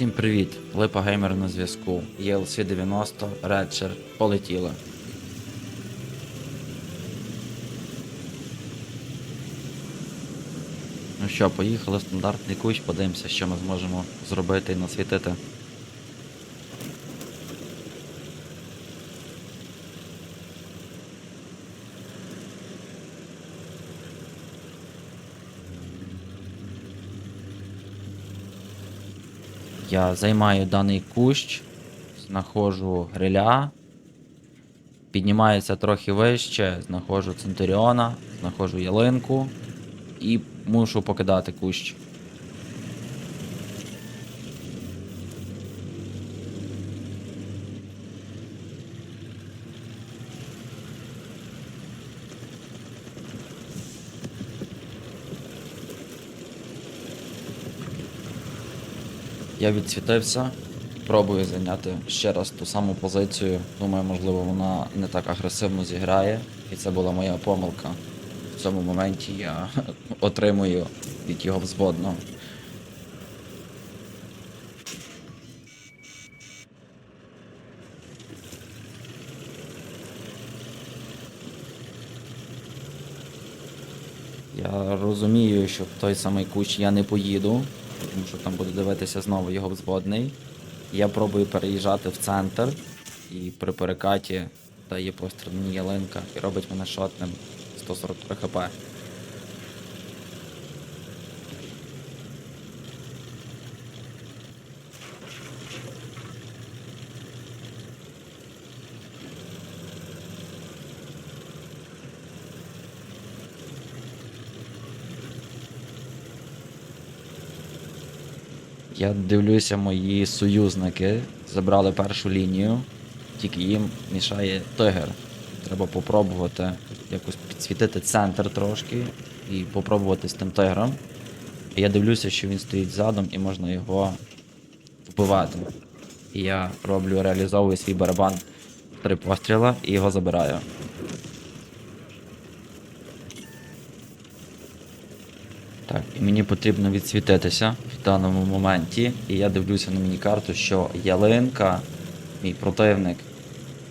Всім привіт! Липа Геймер на зв'язку. ELC 90, Редшер. полетіли. Ну що, поїхали в стандартний кущ, подивимося, що ми зможемо зробити і насвітити. Я займаю даний кущ, знаходжу гриля, піднімаюся трохи вище, знаходжу Центуріона, знаходжу ялинку і мушу покидати кущ. Я відсвітився, пробую зайняти ще раз ту саму позицію. Думаю, можливо, вона не так агресивно зіграє, і це була моя помилка. В цьому моменті я отримую від його взводного. Я розумію, що в той самий кущ я не поїду, тому що там буде дивитися знову його взводний. Я пробую переїжджати в центр, і при перекаті дає постріл мені ялинка і робить мене шотним 143 хп. Я дивлюся, мої союзники забрали першу лінію, тільки їм мішає тигр. Треба попробувати якось підсвітити центр трошки і попробувати з тим тигром. Я дивлюся, що він стоїть задом і можна його вбивати. І я роблю, реалізовую свій барабан три постріла і його забираю. Так, і мені потрібно відсвітитися в даному моменті. І я дивлюся на міні-карту, що ялинка, мій противник,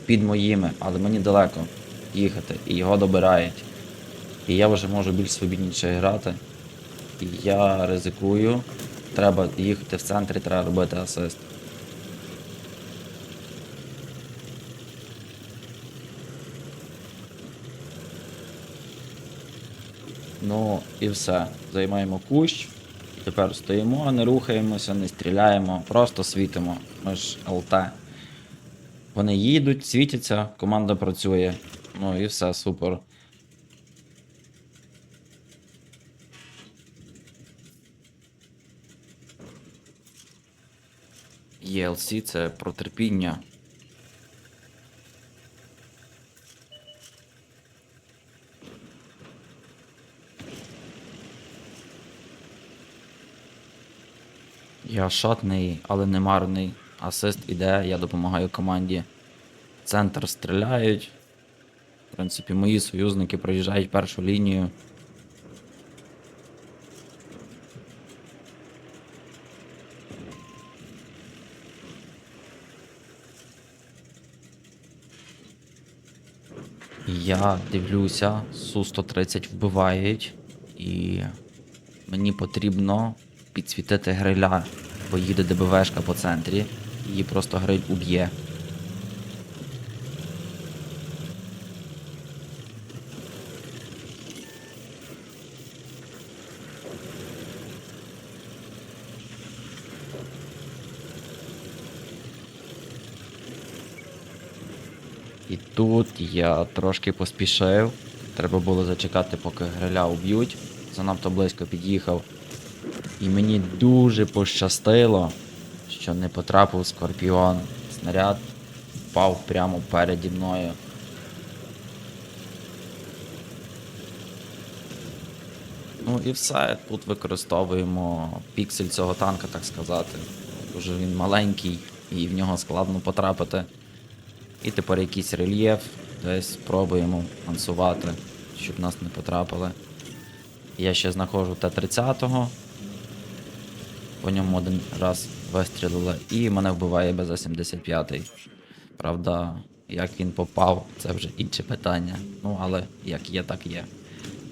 під моїми, але мені далеко їхати, і його добирають. І я вже можу більш свобідніше грати. І я ризикую. Треба їхати в центрі, треба робити асист. Ну і все. Займаємо кущ. Тепер стоїмо, не рухаємося, не стріляємо, просто світимо. Ми ж ЛТ. Вони їдуть, світяться, команда працює. Ну і все, супер. ELC це про терпіння. Я шотний, але не марний. Асист іде, я допомагаю команді. Центр стріляють. В принципі, мої союзники проїжджають першу лінію. Я дивлюся, Су-130 вбивають, і мені потрібно підсвітити гриля, бо їде ДБВшка по центрі, її просто гриль уб'є. І тут я трошки поспішив. Треба було зачекати, поки гриля уб'ють. Занадто близько під'їхав. І мені дуже пощастило, що не потрапив скорпіон. Снаряд впав прямо переді мною. Ну і все. Тут використовуємо піксель цього танка, так сказати. Дуже він маленький і в нього складно потрапити. І тепер якийсь рельєф, десь спробуємо ансувати, щоб нас не потрапили. Я ще знаходжу Т-30. По ньому один раз вистрілили, і мене вбиває БЗ-75. Правда, як він попав, це вже інше питання. Ну, але як є, так є.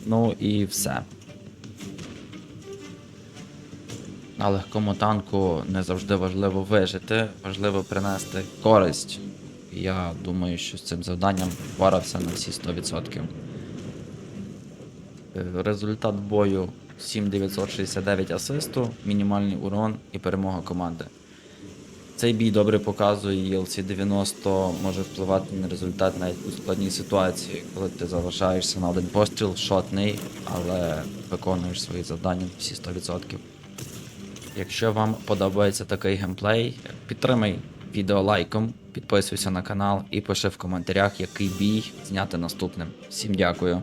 Ну і все. На легкому танку не завжди важливо вижити, важливо принести користь. Я думаю, що з цим завданням впорався на всі 100%. Е, Результат бою 7969 асисту, мінімальний урон і перемога команди. Цей бій добре показує ELC 90 може впливати на результат навіть у складній ситуації, коли ти залишаєшся на один постріл, шотний, але виконуєш свої завдання всі 100%. Якщо вам подобається такий геймплей, підтримай відео лайком, підписуйся на канал і пиши в коментарях, який бій зняти наступним. Всім дякую.